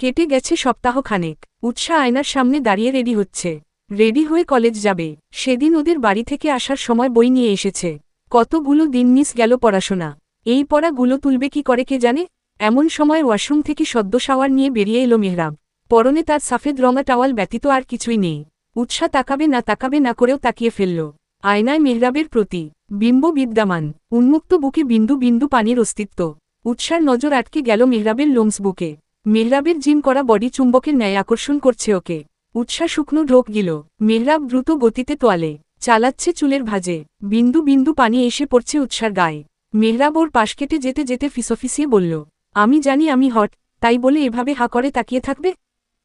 কেটে গেছে সপ্তাহ খানেক উৎসাহ আয়নার সামনে দাঁড়িয়ে রেডি হচ্ছে। রেডি হয়ে কলেজ যাবে। সেদিন ওদের বাড়ি থেকে আসার সময় বই নিয়ে এসেছে। কতগুলো দিন মিস গেল পড়াশোনা। এই পড়াগুলো তুলবে কি করে কে জানে? এমন সময় ওয়াশরুম থেকে সদ্য শাওয়ার নিয়ে বেরিয়ে এলো মেহরাব। পরনে তার সাফেদ রঙা টাওয়াল ব্যতীত আর কিছুই নেই। উৎসাহ তাকাবে না তাকাবে না করেও তাকিয়ে ফেলল। আয়নায় মেহরাবের প্রতি বিম্ব বিদ্যমান উন্মুক্ত বুকে বিন্দু বিন্দু পানির অস্তিত্ব। উৎসার নজর আটকে গেল মেহরাবের লোমস বুকে। মেহরাবের জিম করা বডি চুম্বকের ন্যায় আকর্ষণ করছে ওকে। উৎসাহ শুকনো ঢোক গিল। মেহরাব দ্রুত গতিতে তোয়ালে। চালাচ্ছে চুলের ভাজে। বিন্দু বিন্দু পানি এসে পড়ছে উৎসার গায়ে। মেহরাব ওর পাশ কেটে যেতে যেতে ফিসফিসিয়ে বলল, আমি জানি আমি হট, তাই বলে এভাবে হা করে তাকিয়ে থাকবে?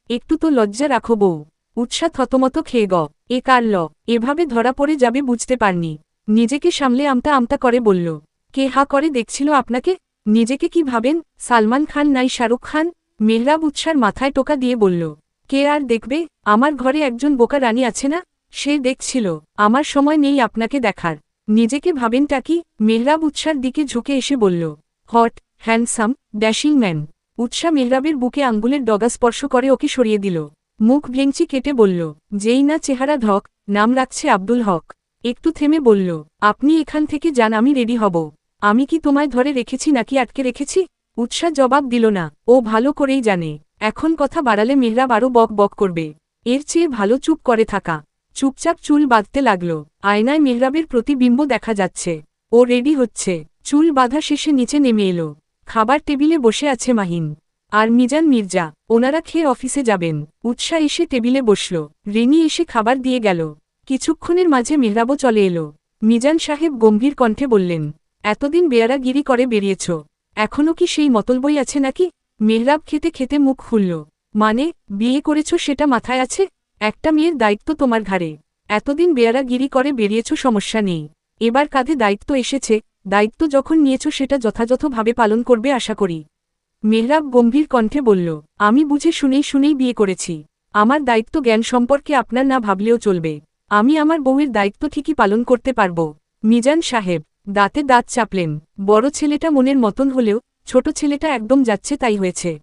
একটু তো লজ্জা রাখো বউ উৎসাহ থতমত খেয়ে গ। এ কার ল? এভাবে ধরা পড়ে যাবে বুঝতে পারনি। নিজেকে সামলে আমতা আমতা করে বলল, কে হা করে দেখছিল আপনাকে? নিজেকে কি ভাবেন? সালমান খান নাই শাহরুখ খান? মেহরাব উৎসার মাথায় টোকা দিয়ে বলল, কে আর দেখবে? আমার ঘরে একজন বোকা রানী আছে না? সে দেখছিল, আমার সময় নেই আপনাকে দেখার। নিজেকে ভাবেনটা কি? মেহরাব উৎসার দিকে ঝুঁকে এসে বলল, হট, হ্যান্ডসাম, ড্যাশিং ম্যান। উৎসা মেহরাবের বুকে আঙ্গুলের ডগা স্পর্শ করে ওকে সরিয়ে দিল। মুখ ভেঙচি কেটে বলল, যেই না চেহারা ধক, নাম রাখছে আব্দুল হক। একটু থেমে বলল, আপনি এখান থেকে যান, আমি রেডি হব। আমি কি তোমায় ধরে রেখেছি নাকি আটকে রেখেছি? উৎসাহ জবাব দিল না। ও ভালো করেই জানে। এখন কথা বাড়ালে মেহরাব আরও বক বক করবে। এর চেয়ে ভালো চুপ করে থাকা। চুপচাপ চুল বাঁধতে লাগল। আয়নায় মেহরাবের প্রতিবিম্ব দেখা যাচ্ছে। ও রেডি হচ্ছে। চুল বাঁধা শেষে নিচে নেমে এলো। খাবার টেবিলে বসে আছে মাহিন। আর মিজান মির্জা, ওনারা খেয়ে অফিসে যাবেন। উৎসাহ এসে টেবিলে বসল। রিনি এসে খাবার দিয়ে গেল। কিছুক্ষণের মাঝে মেহরাবও চলে এলো। মিজান সাহেব গম্ভীর কণ্ঠে বললেন, এতদিন বেয়ারাগিরি করে বেরিয়েছ। এখনও কি সেই মতলবই আছে নাকি? মেহরাব খেতে খেতে মুখ খুলল। মানে বিয়ে করেছ সেটা মাথায় আছে? একটা মেয়ের দায়িত্ব তোমার ঘাড়ে। এতদিন বেয়ারা গিরি করে বেরিয়েছ সমস্যা নেই। এবার কাঁধে দায়িত্ব এসেছে, দায়িত্ব যখন নিয়েছ সেটা যথাযথভাবে পালন করবে আশা করি। মেহরাব গম্ভীর কণ্ঠে বলল, আমি বুঝে শুনেই শুনেই বিয়ে করেছি। আমার দায়িত্ব জ্ঞান সম্পর্কে আপনার না ভাবলেও চলবে। আমি আমার বউয়ের দায়িত্ব ঠিকই পালন করতে পারব। মিজান সাহেব দাঁতে দাঁত চাপলেন। বড় ছেলেটা মনের মতন হলেও ছোট ছেলেটা একদম যাচ্ছে তাই হয়েছে।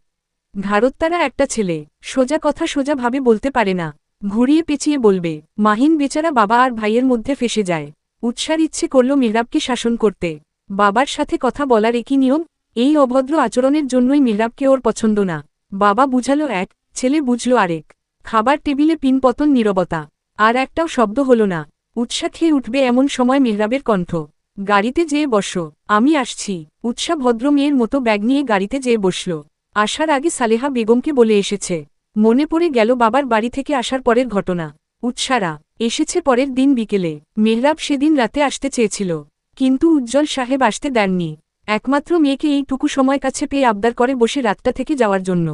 ঘাড়ত্তারা একটা ছেলে, সোজা কথা সোজা ভাবে বলতে পারে না। ঘুরিয়ে পেঁচিয়ে বলবে, মাহিন বেচারা বাবা আর ভাইয়ের মধ্যে ফেসে যায়। উৎসার ইচ্ছে করল মেহরাবকে শাসন করতে। বাবার সাথে কথা বলার একই নিয়ম, এই অভদ্র আচরণের জন্যই মেহরাবকে ওর পছন্দ না। বাবা বুঝালো এক, ছেলে বুঝল আরেক। খাবার টেবিলে পিনপতন নীরবতা। আর একটাও শব্দ হল না। উৎসাহ খেয়ে উঠবে এমন সময় মেহরাবের কণ্ঠ। গাড়িতে যেয়ে বসো, আমি আসছি। উৎসাহ ভদ্র মেয়ের মতো ব্যাগ নিয়ে গাড়িতে যেয়ে বসল। আসার আগে সালেহা বেগমকে বলে এসেছে, মনে পড়ে গেল বাবার বাড়ি থেকে আসার পরের ঘটনা। উৎসারা, এসেছে পরের দিন বিকেলে। মেহরাব সেদিন রাতে আসতে চেয়েছিল। কিন্তু উজ্জ্বল সাহেব আসতে দেননি। একমাত্র মেয়েকে এইটুকু সময় কাছে পেয়ে আবদার করে বসে রাতটা থেকে যাওয়ার জন্য।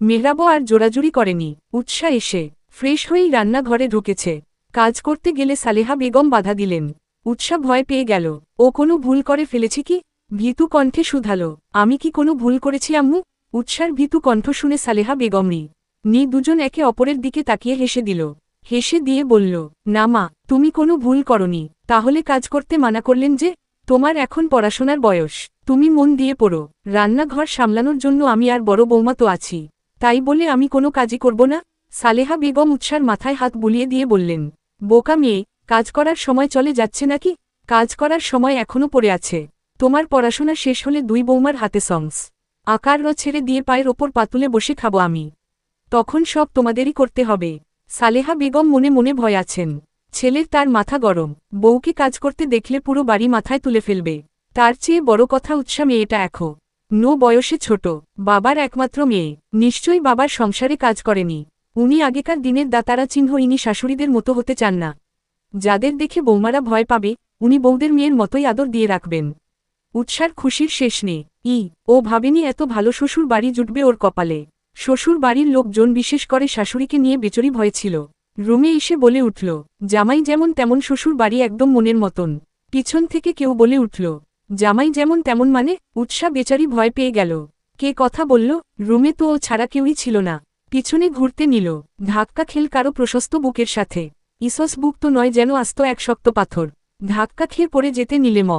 মেহরাবও আর জোরাজুরি করেনি। উৎসাহ এসে, ফ্রেশ হয়েই রান্নাঘরে ঢুকেছে। কাজ করতে গেলে সালেহা বেগম বাধা দিলেন। উৎসাহ ভয় পেয়ে গেল। ও কোনো ভুল করে ফেলেছি কি? ভীতু কণ্ঠে শুধালো। আমি কি কোনো ভুল করেছি, আম্মু? উৎসার ভীতু কণ্ঠ শুনে সালেহা বেগমরি নি দুজন একে অপরের দিকে তাকিয়ে হেসে দিল। হেসে দিয়ে বলল, না মা, তুমি কোনো ভুল করনি। তাহলে কাজ করতে মানা করলেন যে, তোমার এখন পড়াশোনার বয়স। তুমি মন দিয়ে পড়ো। রান্নাঘর সামলানোর জন্য আমি আর বড় বৌমা তো আছি। তাই বলে আমি কোনো কাজই করব না? সালেহা বেগম উৎসার মাথায় হাত বুলিয়ে দিয়ে বললেন, বোকা মেয়ে কাজ করার সময় চলে যাচ্ছে নাকি? কাজ করার সময় এখনও পড়ে আছে। তোমার পড়াশোনা শেষ হলে দুই বৌমার হাতে সংস আকার র ছেড়ে দিয়ে পায়ের ওপর পাতুলে বসে খাব আমি। তখন সব তোমাদেরই করতে হবে। সালেহা বেগম মনে মনে ভয় আছেন। ছেলের তার মাথা গরম। বউকে কাজ করতে দেখলে পুরো বাড়ি মাথায় তুলে ফেলবে। তার চেয়ে বড় কথা উৎসা মেয়েটা এখো। নো বয়সে ছোট। বাবার একমাত্র মেয়ে। নিশ্চয়ই বাবার সংসারে কাজ করেনি। উনি আগেকার দিনের দাতারা চিহ্ন ইনি শাশুড়িদের মতো হতে চান না। যাদের দেখে বৌমারা ভয় পাবে, উনি বৌদের মেয়ের মতোই আদর দিয়ে রাখবেন। উৎসার খুশির শেষ নেই। ই, ও ভাবেনি এত ভালো শ্বশুর বাড়ি জুটবে ওর কপালে। শ্বশুর বাড়ির লোকজন বিশেষ করে শাশুড়িকে নিয়ে বেচরি ভয় ছিল। রুমে এসে বলে উঠল, জামাই যেমন তেমন শ্বশুর বাড়ি একদম মনের মতন। পিছন থেকে কেউ বলে উঠল, জামাই যেমন তেমন মানে উৎসা বেচারি ভয় পেয়ে গেল। কে কথা বলল, রুমে তো ও ছাড়া কেউই ছিল না। পিছনে ঘুরতে নিল। ধাক্কা খেল কারও প্রশস্ত বুকের সাথে। ইসস বুক নয় যেন আস্ত এক শক্ত পাথর। ধাক্কা খেয়ে পড়ে যেতে নিলে ম।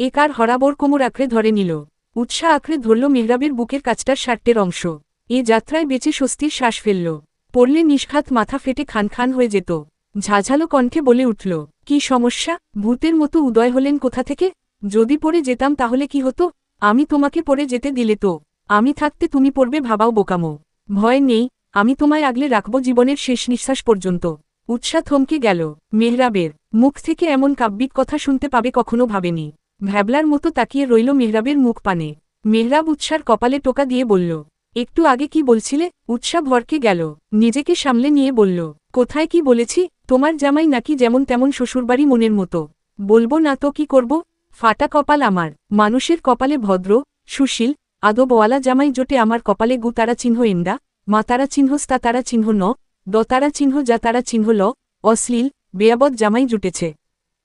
এ কার হরাবর কোমর আঁকড়ে ধরে নিল। উৎসাহ আঁকড়ে ধরল মেহরাবের বুকের কাছটার শার্টের অংশ। এ যাত্রায় বেঁচে স্বস্তির শ্বাস ফেলল। পড়লে নিষ্ঘাত মাথা ফেটে খান খান হয়ে যেত। ঝাঝালো কণ্ঠে বলে উঠল, কি সমস্যা? ভূতের মতো উদয় হলেন কোথা থেকে? যদি পড়ে যেতাম তাহলে কি হতো? আমি তোমাকে পড়ে যেতে দিলে তো। আমি থাকতে তুমি পড়বে ভাবাও বোকামো। ভয় নেই, আমি তোমায় আগলে রাখব জীবনের শেষ নিঃশ্বাস পর্যন্ত। উৎসাহ থমকে গেল। মেহরাবের মুখ থেকে এমন কাব্যিক কথা শুনতে পাবে কখনো ভাবেনি। ভ্যাবলার মতো তাকিয়ে রইল মেহরাবের মুখ পানে। মেহরাব উৎসার কপালে টোকা দিয়ে বলল, একটু আগে কি বলছিলে? উৎসাহ ভরকে গেল, নিজেকে সামলে নিয়ে বলল, কোথায় কি বলেছি? তোমার জামাই নাকি যেমন তেমন শ্বশুরবাড়ি মনের মতো। বলব না তো কি করব? ফাটা কপাল আমার, মানুষের কপালে ভদ্র, সুশীল, আদবওয়ালা জামাই জোটে আমার কপালে গু তারা চিহ্ন এন্ডা মা তারা চিহ্ন স্তা তারা চিহ্ন ন দতারা চিহ্ন যা তারা চিহ্ন ল, অশ্লীল, বেয়াবদ জামাই জুটেছে।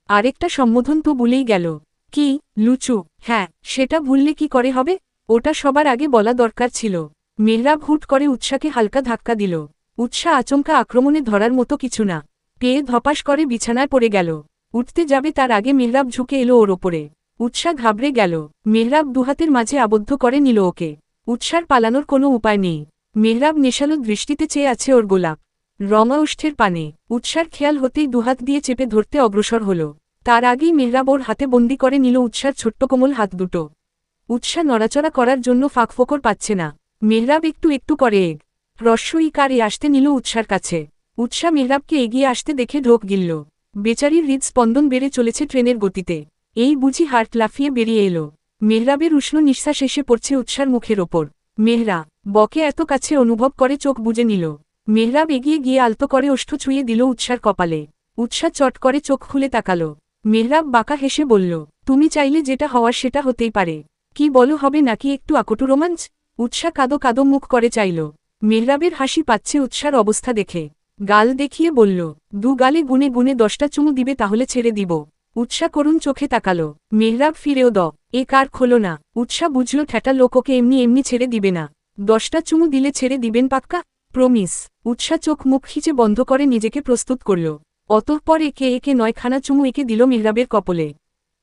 আরেকটা সম্বোধন তো ভুলেই গেল। কি, লুচু? হ্যাঁ সেটা ভুললে কি করে হবে? ওটা সবার আগে বলা দরকার ছিল। মেহরাব হুট করে উৎসাকে হালকা ধাক্কা দিল। উৎসাহ আচমকা আক্রমণে ধরার মতো কিছু না। পেয়ে ধপাস করে বিছানায় পড়ে গেল। উঠতে যাবে তার আগে মেহরাব ঝুঁকে এলো ওর ওপরে। উৎসাহ ঘাবড়ে গেল। মেহরাব দুহাতের মাঝে আবদ্ধ করে নিল ওকে। উৎসার পালানোর কোনো উপায় নেই। মেহরাব নেশালো দৃষ্টিতে চেয়ে আছে ওর গোলাপ। রমা উষ্ঠের পানে, উৎসার খেয়াল হতেই দুহাত দিয়ে চেপে ধরতে অগ্রসর হল। তার আগেই মেহরাব ওর হাতে বন্দি করে নিল উৎসার ছোট্ট কোমল হাত দুটো। উৎসাহ নড়াচড়া করার জন্য ফাঁকফোকর পাচ্ছে না। মেহরাব একটু একটু করে এগ। রস্যই কারে আসতে নিল উৎসার কাছে। উৎসাহ মেহরাবকে এগিয়ে আসতে দেখে ঢোক গিলল। বেচারির হৃদস্পন্দন বেড়ে চলেছে ট্রেনের গতিতে। এই বুঝি হার্ট লাফিয়ে বেরিয়ে এলো। মেহরাবের উষ্ণ নিঃশ্বাস এসে পড়ছে উৎসার মুখের ওপর। মেহরা, বকে এত কাছে অনুভব করে চোখ বুঝে নিল। মেহরাব এগিয়ে গিয়ে আলতো করে ওষ্ঠ ছুঁয়ে দিল উৎসার কপালে। উৎসাহ চট করে চোখ খুলে তাকালো। মেহরাব বাঁকা হেসে বলল, তুমি চাইলে যেটা হওয়ার সেটা হতেই পারে। কি বলো, হবে নাকি একটু আকটু রোমাঞ্চ? উৎসা কাদো কাদো মুখ করে চাইল। মেহরাবের হাসি পাচ্ছে উৎসার অবস্থা দেখে। গাল দেখিয়ে বলল, দু গালে গুনে গুনে দশটা চুমু দিবে তাহলে ছেড়ে দিব। উৎসা করুণ চোখে তাকালো। মেহরাব ফিরেও দ, এ কার খোলো না। উৎসাহ বুঝল, ঠেটা লোককে এমনি এমনি ছেড়ে দিবে না। দশটা চুমু দিলে ছেড়ে দিবেন পাক্কা? প্রমিস, উৎসা চোখ মুখ খিচে বন্ধ করে নিজেকে প্রস্তুত করল। অতঃপর একে একে নয়খানা চুমু একে দিল মেহরাবের কপলে।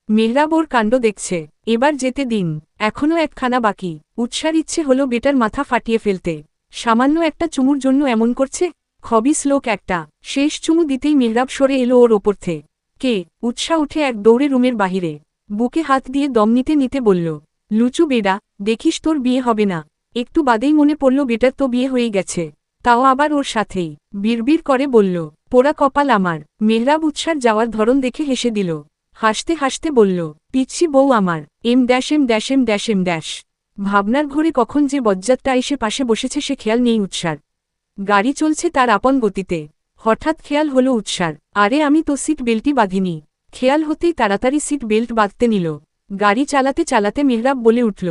মেহরাব ওর কাণ্ড দেখছে, এবার যেতে দিন এখনও একখানা বাকি। উৎসার ইচ্ছে হলো বেটার মাথা ফাটিয়ে ফেলতে। সামান্য একটা চুমুর জন্য এমন করছে? খবিস লোক একটা। শেষ চুমু দিতেই মেহরাব সরে এলো ওর ওপর থে। কে? উৎসা উঠে এক দৌড়ে রুমের বাহিরে। বুকে হাত দিয়ে দম নিতে নিতে বলল, লুচু বেডা, দেখিস তোর বিয়ে হবে না। একটু বাদেই মনে পড়ল বেটার তো বিয়ে হয়ে গেছে। তাও আবার ওর সাথেই। বিড়বিড় করে বলল, পোড়া কপাল আমার। মেহরাব উৎসার যাওয়ার ধরন দেখে হেসে দিল। হাসতে হাসতে বলল, পিচ্ছি বউ আমার। M dash M dash M dash M dash. ভাবনার ঘরে কখন যে বজ্জাতটা এসে পাশে বসেছে সে খেয়াল নেই উৎসার। গাড়ি চলছে তার আপন গতিতে। হঠাৎ খেয়াল হলো উৎসার। আরে আমি তো সিট বেল্টই বাঁধিনি। খেয়াল হতেই তাড়াতাড়ি সিট বেল্ট বাঁধতে নিল। গাড়ি চালাতে চালাতে মেহরাব বলে উঠল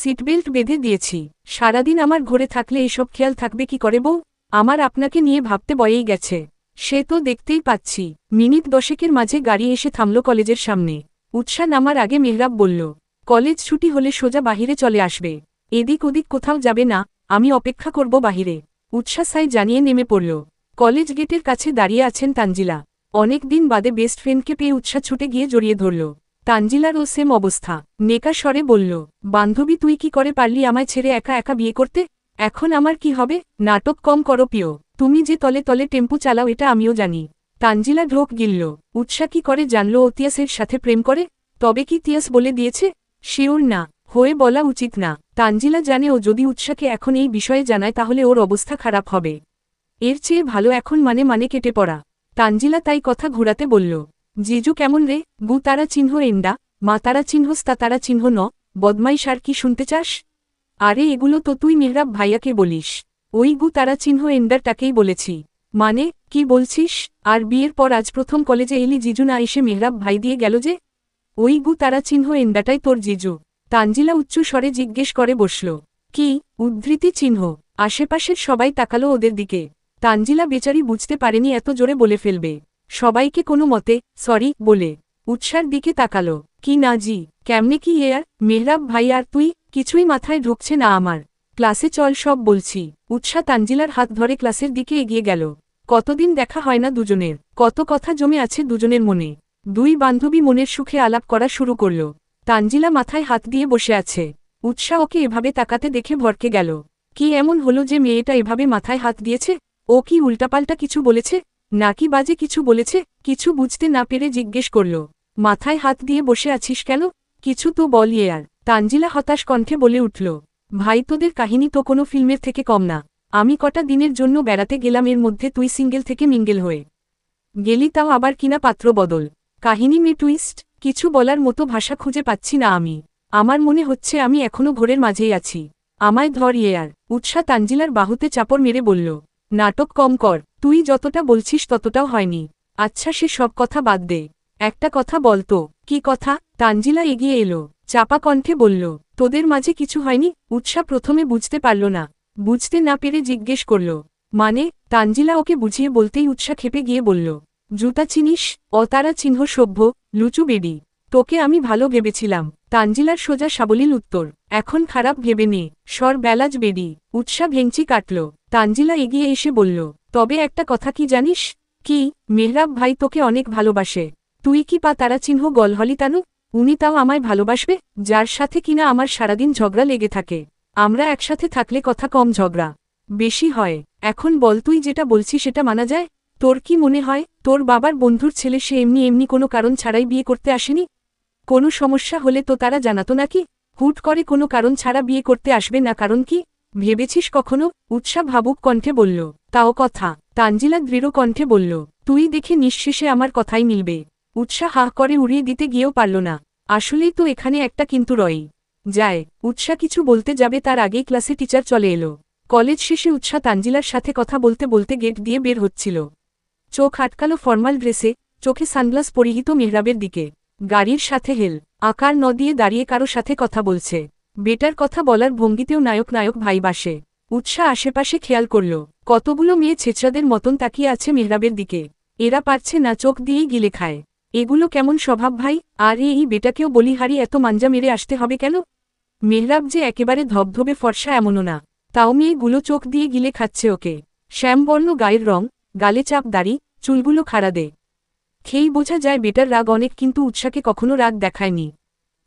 সিট বেল্ট বেঁধে দিয়েছি। সারাদিন আমার ঘরে থাকলে এসব খেয়াল থাকবে কি করে বউ? আমার আপনাকে নিয়ে ভাবতে বয়েই গেছে। সে তো দেখতেই পাচ্ছি। মিনিট দশেকের মাঝে গাড়ি এসে থামল কলেজের সামনে। উৎসাহ নামার আগে মেহরাব বলল, কলেজ ছুটি হলে সোজা বাহিরে চলে আসবে। এদিক ওদিক কোথাও যাবে না, আমি অপেক্ষা করব বাহিরে। উৎসাহ সাই জানিয়ে নেমে পড়ল। কলেজ গেটের কাছে দাঁড়িয়ে আছেন তানজিলা। অনেক দিন বাদে বেস্ট ফ্রেন্ডকে পেয়ে উৎসাহ ছুটে গিয়ে জড়িয়ে ধরল। তানজিলারও সেম অবস্থা। নেকা স্বরে বলল, বান্ধবী, তুই কি করে পারলি আমায় ছেড়ে একা একা বিয়ে করতে? এখন আমার কি হবে? নাটক কম করো পিও তুমি যে তলে তলে টেম্পু চালাও, এটা আমিও জানি। তানজিলা ঢোক গিলল, উৎসা কি করে জানল ও তিয়াসের সাথে প্রেম করে? তবে কি তিয়াস বলে দিয়েছে? শিওর না, হয়ে বলা উচিত না। তানজিলা জানে ও যদি উৎসাকে এখন এই বিষয়ে জানায়, তাহলে ওর অবস্থা খারাপ হবে। এর চেয়ে ভালো এখন মানে মানে কেটে পড়া। তানজিলা তাই কথা ঘুরাতে বলল। জিজু কেমন রে? গু তারা চিহ্ন এন্ডা, মা তারা চিহ্ন, স্তা তারা চিহ্ন ন, বদমাইশ আর কি শুনতে চাস? আরে এগুলো তো তুই মেহরাব ভাইয়াকে বলিস। ওই গু তারা চিহ্ন এন্ডারটাকেই বলেছি। মানে কি বলছিস? আর বিয়ের পর আজ প্রথম কলেজে এলি জিজু না এসে মেহরাব ভাই দিয়ে গেল যে? ওই গু তারা চিহ্ন এন্ডাটাই তোর জিজু। তানজিলা উচ্চ স্বরে জিজ্ঞেস করে বসল। কি, উদ্ধৃতি চিহ্ন? আশেপাশের সবাই তাকালো ওদের দিকে। তানজিলা বেচারি বুঝতে পারেনি এত জোরে বলে ফেলবে। সবাইকে কোনো মতে, সরি বলে উৎসার দিকে তাকালো। কি না জি? কেমনে কি এ আর? মেহরাব ভাই আর তুই? কিছুই মাথায় ঢুকছে না আমার। ক্লাসে চল সব বলছি। উৎসা তানজিলার হাত ধরে ক্লাসের দিকে এগিয়ে গেল। কতদিন দেখা হয় না দুজনের? কত কথা জমে আছে দুজনের মনে। দুই বান্ধবী মনের সুখে আলাপ করা শুরু করল। তানজিলা মাথায় হাত দিয়ে বসে আছে। উৎসাহ ওকে এভাবে তাকাতে দেখে ভরকে গেল। কি এমন হলো যে মেয়েটা এভাবে মাথায় হাত দিয়েছে? ও কি উল্টাপাল্টা কিছু বলেছে? নাকি বাজে কিছু বলেছে? কিছু বুঝতে না পেরে জিজ্ঞেস করল। মাথায় হাত দিয়ে বসে আছিস কেন? কিছু তো বল আর। তানজিলা হতাশ কণ্ঠে বলে উঠল, ভাই, তোদের কাহিনী তো কোনো ফিল্মের থেকে কম না। আমি কটা দিনের জন্য বেড়াতে গেলাম, এর মধ্যে তুই সিঙ্গেল থেকে মিঙ্গেল হয়ে গেলি, তাও আবার কিনা পাত্র বদল। কাহিনী মে টুইস্ট কিছু বলার মতো ভাষা খুঁজে পাচ্ছি না আমি। আমার মনে হচ্ছে আমি এখনও ঘোরের মাঝেই আছি। আমায় ধর আর। উৎসা তানজিলার বাহুতে চাপড় মেরে বলল, নাটক কম কর। তুই যতটা বলছিস ততটাও হয়নি। আচ্ছা সে সব কথা বাদ দে। একটা কথা বলতো কি কথা? তানজিলা এগিয়ে এলো। চাপা কণ্ঠে বলল, তোদের মাঝে কিছু হয়নি? উৎসা প্রথমে বুঝতে পারল না। বুঝতে না পেরে জিজ্ঞেস করল মানে? তানজিলা ওকে বুঝিয়ে বলতেই উৎসা খেপে গিয়ে বলল, জুতা চিনিস অতারা চিহ্ন সভ্য, লুচু বেডি। তোকে আমি ভালো ভেবেছিলাম। তানজিলার সোজা সাবলীল উত্তর, এখন খারাপ ভেবে নে। সর বেলাজ বেডি। উৎসা ভেঙচি কাটল। তানজিলা এগিয়ে এসে বলল তবে একটা কথা কি জানিস? কি, মেহরাব ভাই তোকে অনেক ভালোবাসে। তুই কি পা তারা চিহ্ন গলহলি তানু? উনি তাও আমায় ভালোবাসবে, যার সাথে কিনা আমার সারাদিন ঝগড়া লেগে থাকে। আমরা একসাথে থাকলে কথা কম ঝগড়া। বেশি হয়। এখন বল তুই যেটা বলছি সেটা মানা যায়? তোর কি মনে হয়, তোর বাবার বন্ধুর ছেলে সে এমনি এমনি কোনো কারণ ছাড়াই বিয়ে করতে আসেনি? কোনো সমস্যা হলে তো তারা জানাতো নাকি? হুট করে কোনো কারণ ছাড়া বিয়ে করতে আসবে না কারণ কি? ভেবেছিস কখনো? উৎসাহ ভাবুক কণ্ঠে বলল। তাও কথা। তানজিলা দৃঢ় কণ্ঠে বলল, তুই দেখে নিঃশেষে আমার কথাই মিলবে উৎসাহ হাহ করে উড়িয়ে দিতে গিয়েও পারল না। আসলেই তো এখানে একটা কিন্তু রয় যায় উৎসাহ কিছু বলতে যাবে তার আগেই ক্লাসে টিচার চলে এলো। কলেজ শেষে উৎসাহ তানজিলার সাথে কথা বলতে বলতে গেট দিয়ে বের হচ্ছিল। চোখ আটকালো ফর্মাল ড্রেসে, চোখে সানগ্লাস পরিহিত মেহরাবের দিকে। গাড়ির সাথে হেল, আকার ন দিয়ে দাঁড়িয়ে কারও সাথে কথা বলছে। বেটার কথা বলার ভঙ্গিতেও নায়ক নায়ক ভাই বাসে উৎসাহ আশেপাশে খেয়াল করল কতগুলো মেয়ে ছেচড়াদের মতন তাকিয়ে আছে মেহরাবের দিকে। এরা পারছে না চোখ দিয়েই গিলে খায়। এগুলো কেমন স্বভাব ভাই? আর এই বেটাকেও বলিহারি এত মাঞ্জা মেরে আসতে হবে কেন? মেহরাব যে একেবারে ধবধবে ফর্সা এমনও না। তাও মেয়েগুলো চোখ দিয়ে গিলে খাচ্ছে ওকে। শ্যামবর্ণ গায়ের রং, গালে চাপ দাড়ি, চুলগুলো খাড়া দে। খেয়েই বোঝা যায় বেটার রাগ অনেক কিন্তু উৎসাকে কখনো রাগ দেখায়নি।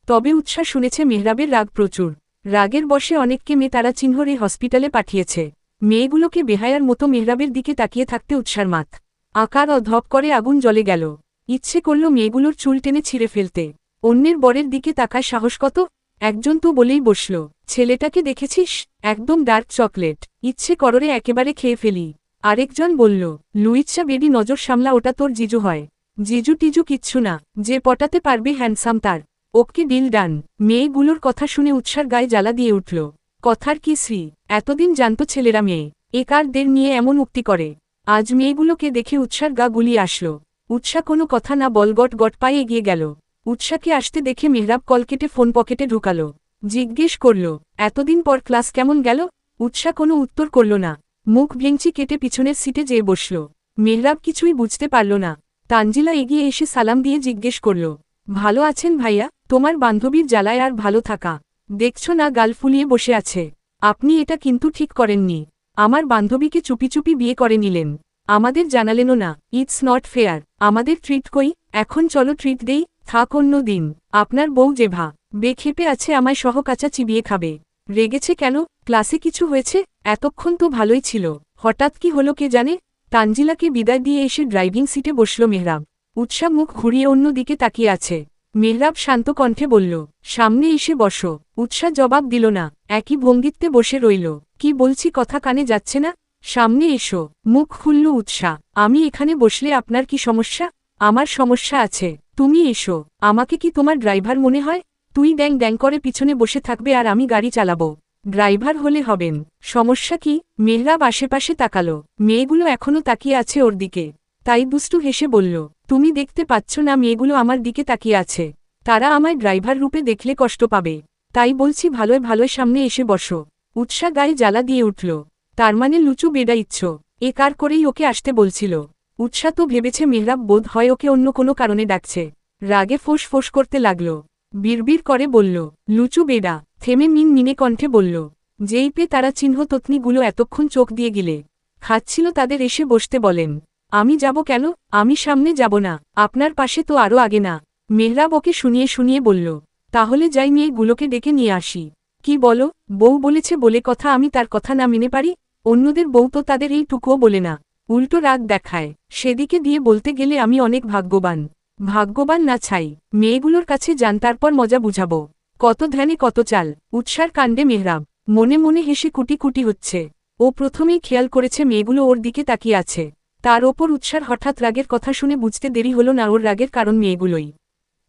তবে উৎসাহ শুনেছে মেহরাবের রাগ প্রচুর। রাগের বসে অনেককে মেয়ে তারা চিহ্নরে হসপিটালে পাঠিয়েছে। মেয়েগুলোকে বেহায়ার মতো মেহরাবের দিকে তাকিয়ে থাকতে উৎসার মাত। আকার অধপ করে আগুন জ্বলে গেল। ইচ্ছে করল মেয়েগুলোর চুল টেনে ছিঁড়ে ফেলতে। অন্যের বরের দিকে তাকায় সাহস কত? একজন তো বলেই বসল, ছেলেটাকে দেখেছিস? একদম ডার্ক চকলেট। ইচ্ছে কররে একেবারে খেয়ে ফেলি। আরেকজন বলল, লুইচ্ছা বেডি নজর সামলা, ওটা তোর জিজু হয়। জিজু টিজু কিচ্ছু না, যে পটাতে পারবে হ্যান্ডসাম তার। Okay, deal done. মেয়েগুলোর কথা শুনে উৎসার গায়ে জ্বালা দিয়ে উঠল। কথার কি শ্রী? এতদিন জানত ছেলেরা মেয়ে। এ কারদের নিয়ে এমন উক্তি করে? আজ মেয়েগুলোকে দেখে উৎসার গা গুলিয়ে আসল। উৎসা কোনো কথা না বলগট গট পায়ে এগিয়ে গেল। উৎসাকে আসতে দেখে মেহরাব কল কেটে ফোন পকেটে ঢুকাল। জিজ্ঞেস করল, এতদিন পর ক্লাস কেমন গেল? উৎসা কোনো উত্তর করল না। মুখ ভেঙচি কেটে পিছনের সিটে যেয়ে বসল। মেহরাব কিছুই বুঝতে পারল না। তানজিলা এগিয়ে এসে সালাম দিয়ে জিজ্ঞেস করল, ভালো আছেন ভাইয়া? তোমার বান্ধবীর জ্বালায় আর ভালো থাকা? দেখছ না গাল ফুলিয়ে বসে আছে। আপনি এটা কিন্তু ঠিক করেননি। আমার বান্ধবীকে চুপি চুপি বিয়ে করে নিলেন। আমাদের জানালেনও না, ইটস নট ফেয়ার। আমাদের ট্রিট কই, এখন চলো ট্রিট দেই, থাক অন্য দিন। আপনার বউ জেভা, বেখেপে আছে আমায় সহ কাঁচা চিবিয়ে খাবে। রেগেছে কেন? ক্লাসে কিছু হয়েছে? এতক্ষণ তো ভালোই ছিল। হঠাৎ কি হলো কে জানে? তানজিলাকে বিদায় দিয়ে এসে ড্রাইভিং সিটে বসল মেহরাব। উৎসাহ মুখ ঘুরিয়ে অন্য দিকে তাকিয়ে আছে। মেহরাব শান্ত কণ্ঠে বলল, সামনে এসে বসো। উৎসাহ জবাব দিল না, একই ভঙ্গিত্বে বসে রইল। কি বলছি, কথা কানে যাচ্ছে না? সামনে এসো। মুখ খুলল উৎসাহ আমি এখানে বসলে আপনার কি সমস্যা? আমার সমস্যা আছে। তুমি এসো। আমাকে কি তোমার ড্রাইভার মনে হয়? তুই ড্যাং ড্যাং করে পিছনে বসে থাকবে আর আমি গাড়ি চালাবো। ড্রাইভার হলে হবেন। সমস্যা কি? মেহরাব আশেপাশে তাকালো। মেয়েগুলো এখনও তাকিয়ে আছে ওর দিকে। তাই দুষ্টু হেসে বলল, তুমি দেখতে পাচ্ছ না মেয়েগুলো আমার দিকে তাকিয়ে আছে। তারা আমায় ড্রাইভার রূপে দেখলে কষ্ট পাবে। তাই বলছি ভালোয় ভালোয় সামনে এসে বসো। উৎসাহ গায়ে জ্বালা দিয়ে উঠল, তার মানে লুচু বেডা ইচ্ছ। এ কার করেই ওকে আসতে বলছিল? উৎসা তো ভেবেছে মেহরাব বোধ হয় ওকে অন্য কোনো কারণে ডাকছে। রাগে ফোঁস ফোঁস করতে লাগল। বিড়বিড় করে বলল, লুচু বেডা। থেমে মিন মিনে কণ্ঠে বলল, যেই পে তারা চিহ্ন তত্নীগুলো এতক্ষণ চোখ দিয়ে গিলে। খাচ্ছিল তাদের এসে বসতে বলেন। আমি যাব কেন? আমি সামনে যাব না। আপনার পাশে তো আরও আগে না। মেহরাব ওকে শুনিয়ে শুনিয়ে বলল, তাহলে যাই মেয়েগুলোকে ডেকে নিয়ে আসি। কি বলো? বউ বলেছে বলে কথা আমি তার কথা না মেনে পারি? অন্যদের বউ তো তাদের এইটুকুও বলে না। উল্টো রাগ দেখায়। সেদিকে দিয়ে বলতে গেলে আমি অনেক ভাগ্যবান। ভাগ্যবান না ছাই। মেয়েগুলোর কাছে যান, তারপর মজা বুঝাবো। কত ধ্যানে কত চাল। উৎসার কাণ্ডে মেহরাব। মনে মনে হেসে কুটি কুটি হচ্ছে। ও প্রথমেই খেয়াল করেছে মেয়েগুলো ওর দিকে তাকিয়ে আছে। তার ওপর উৎসার হঠাৎ রাগের কথা শুনে বুঝতে দেরি হলো না ওর রাগের কারণ মেয়েগুলোই।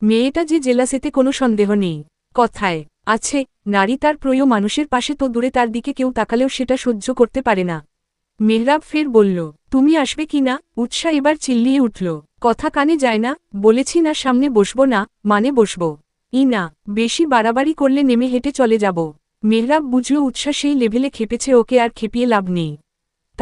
মেয়েটা যে জেলাসেতে কোনো সন্দেহ নেই। কথায়, আছে, নারী তার প্রিয় মানুষের পাশে তো দূরে তার দিকে কেউ তাকালেও সেটা সহ্য করতে পারে না। মেহরাব ফের বলল, তুমি আসবে কি না? উৎসাহ এবার চিল্লিয়ে উঠল, কথা কানে যায় না, বলেছি না, সামনে বসব না মানে বসব। ই না, বেশি বাড়াবাড়ি করলে নেমে হেঁটে চলে যাব। মেহরাব বুঝল উৎসাহ সেই লেভেলে খেপেছে, ওকে আর খেপিয়ে লাভ নেই।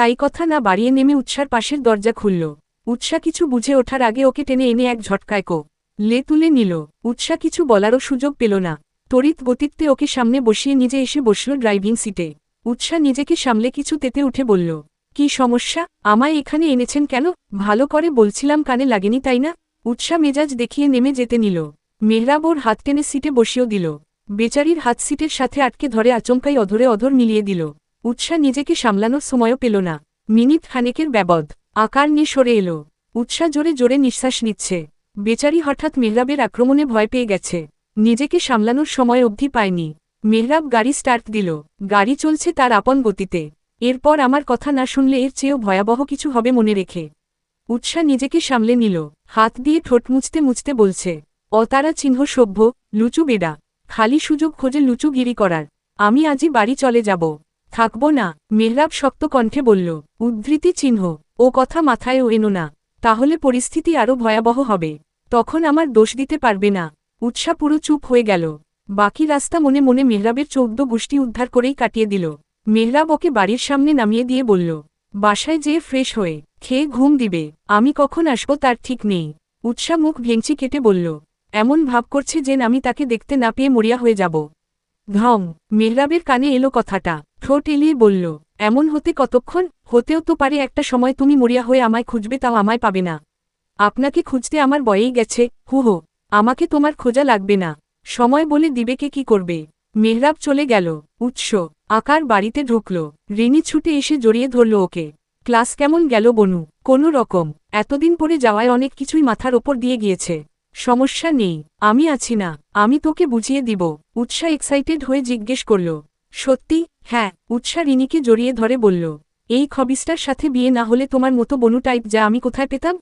তাই কথা না বাড়িয়ে নেমে উৎসার পাশের দরজা খুলল। উৎসা কিছু বুঝে ওঠার আগে ওকে টেনে এনে এক ঝটকায় কো লে তুলে নিল। উৎসা কিছু বলারও সুযোগ পেল না। তড়িৎ গতিত্বে ওকে সামনে বসিয়ে নিজে এসে বসল ড্রাইভিং সিটে। উৎসা নিজেকে সামলে কিছু তেতে উঠে বলল, কি সমস্যা? আমায় এখানে এনেছেন কেন? ভালো করে বলছিলাম কানে লাগেনি, তাই না? উৎসা মেজাজ দেখিয়ে নেমে যেতে নিল। মেহরাব ওর হাত টেনে সিটে বসিয়েও দিল। বেচারির হাত সিটের সাথে আটকে ধরে আচমকাই অধরে অধর মিলিয়ে দিল। উৎসা নিজেকে সামলানোর সময়ও পেল না। মিনিট খানেকের ব্যবধ। আকার নিয়ে সরে এলো। উৎসা জোরে জোরে নিঃশ্বাস নিচ্ছে। বেচারি হঠাৎ মেহরাবের আক্রমণে ভয় পেয়ে গেছে। নিজেকে সামলানোর সময় অবধি পায়নি। মেহরাব গাড়ি স্টার্ট দিল। গাড়ি চলছে তার আপন গতিতে। এরপর আমার কথা না শুনলে এর চেয়েও ভয়াবহ কিছু হবে মনে রেখে। উৎসা নিজেকে সামলে নিল। হাত দিয়ে ঠোঁট মুছতে মুছতে বলছে, অতারা চিহ্ন সভ্য, লুচু বেডা। খালি সুযোগ খোঁজে লুচু গিরি করার। আমি আজই বাড়ি চলে যাব। থাকব না, মেহরাব শক্ত কণ্ঠে বলল, উদ্ধৃতি চিহ্ন, ও কথা মাথায়ও এনো না, তাহলে পরিস্থিতি আরও ভয়াবহ হবে। তখন আমার দোষ দিতে পারবে না, উৎসা পুরো চুপ হয়ে গেল। বাকি রাস্তা মনে মনে মেহরাবের চৌদ্দ গোষ্ঠী উদ্ধার করেই কাটিয়ে দিল। মেহরাব ওকে বাড়ির সামনে নামিয়ে দিয়ে বলল, বাসায় যেয়ে ফ্রেশ হয়ে, খেয়ে ঘুম দিবে, আমি কখন আসব তার ঠিক নেই। উৎসা মুখ ভেঙচি কেটে বলল, এমন ভাব করছে যে আমি তাকে দেখতে না পেয়ে মরিয়া হয়ে যাব। ঘম মেহরাবের কানে এলো কথাটা। ঠোঁট এলিয়ে বলল, এমন হতে কতক্ষণ? হতেও তো পারে একটা সময় তুমি মরিয়া হয়ে আমায় খুঁজবে, তাও আমায় পাবে না। আপনাকে খুঁজতে আমার বয়েই গেছে, হু হো, আমাকে তোমার খোঁজা লাগবে না। সময় বলে দিবে কে কি করবে? মেহরাব চলে গেল, উৎস, আকার বাড়িতে ঢুকল। রিনি ছুটে এসে জড়িয়ে ধরল ওকে। ক্লাস কেমন গেল বনু? কোনো রকম। এতদিন পরে যাওয়ায় অনেক কিছুই মাথার ওপর দিয়ে গিয়েছে। সমস্যা নেই, আমি আছি না, আমি তোকে বুঝিয়ে দিব। উৎসা এক্সাইটেড হয়ে জিজ্ঞেস করল সত্যি হ্যাঁ উৎসা রিনিকে জড়িয়ে ধরে বলল, এই খবিসটার সাথে বিয়ে না হলে তোমার মতো বনু টাইপ যা আমি কোথায় পেতাম?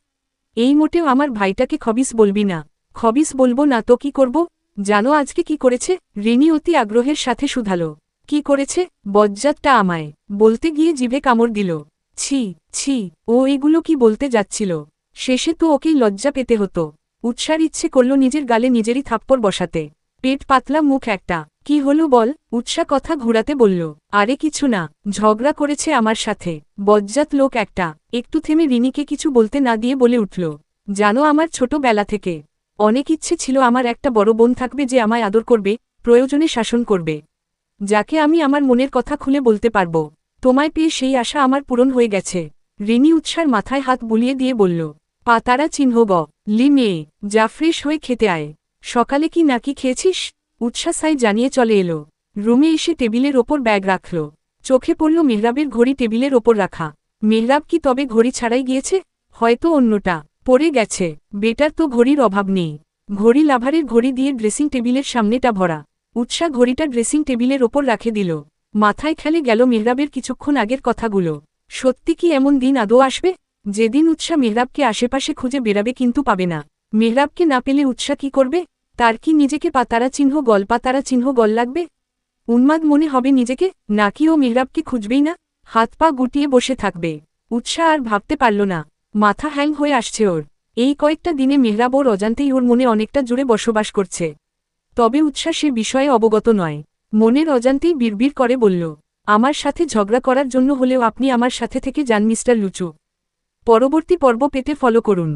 এই মোটেও আমার ভাইটাকে খবিস বলবি না। খবিস বলব না তো কি করব? জানো আজকে কি করেছে? রিনি অতি আগ্রহের সাথে শুধালো। কি করেছে? বজ্জাতটা আমায় বলতে গিয়ে জিভে কামড় দিল। ছি ছি, ও এগুলো কি বলতে যাচ্ছিল? শেষে তো ওকেই লজ্জা পেতে হতো। উৎসার ইচ্ছে করল নিজের গালে নিজেরই থাপ্পড় বসাতে। পেট পাতলা মুখ একটা। কি হলো বল? উৎসা কথা ঘুরাতে বলল, আরে কিছু না, ঝগড়া করেছে আমার সাথে, বজ্জাত লোক একটা। একটু থেমে রিনিকে কিছু বলতে না দিয়ে বলে উঠল, জানো আমার ছোট বেলা থেকে, অনেক ইচ্ছে ছিল আমার একটা বড় বোন থাকবে যে আমায় আদর করবে, প্রয়োজনে শাসন করবে। যাকে আমি আমার মনের কথা খুলে বলতে পারব। তোমায় পেয়ে সেই আশা আমার পূরণ হয়ে গেছে। রিনি উৎসার মাথায় হাত বুলিয়ে দিয়ে বলল, পাতারা চিহ্ন ব লি মেয়ে, যা ফ্রেশ হয়ে খেতে আয়। সকালে কি নাকি খেয়েছিস? উৎসাসাই জানিয়ে চলে এলো। রুমে এসে টেবিলের ওপর ব্যাগ রাখল। চোখে পড়ল মেহরাবের ঘড়ি টেবিলের ওপর রাখা। মেহরাব কি তবে ঘড়ি ছাড়াই গিয়েছে? হয়তো অন্যটা। পড়ে গেছে। বেটার তো ঘড়ির অভাব নেই। ঘড়ি লাভারের ঘড়ি দিয়ে ড্রেসিং টেবিলের সামনেটা ভরা। উৎসা ঘড়িটা ড্রেসিং টেবিলের ওপর রাখে দিল। মাথায় খেলে গেল মেহরাবের কিছুক্ষণ আগের কথাগুলো। সত্যি কি এমন দিন আদৌ আসবে? যেদিন উৎসা মেহরাবকে আশেপাশে খুঁজে বেরাবে কিন্তু পাবে না। মেহরাবকে না পেলে উৎসা কি করবে? তার কি নিজেকে পাতারা চিহ্ন গল পাতারা চিহ্ন গল লাগবে? উন্মাদ মনে হবে নিজেকে নাকি ও মেহরাবকে খুঁজবেই না? হাত পা গুটিয়ে বসে থাকবে। উৎসাহ আর ভাবতে পারল না। মাথা হ্যাং হয়ে আসছে ওর। এই কয়েকটা দিনে মেহরাব ওর অজান্তেই ওর মনে অনেকটা জুড়ে বসবাস করছে। তবে উৎসাহ সে বিষয়ে অবগত নয়। মনের অজান্তেই বিড়বিড় করে বলল, আমার সাথে ঝগড়া করার জন্য হলেও আপনি আমার সাথে থেকে যান মিস্টার লুচু। পরবর্তী পর্ব পেতে ফলো করুন।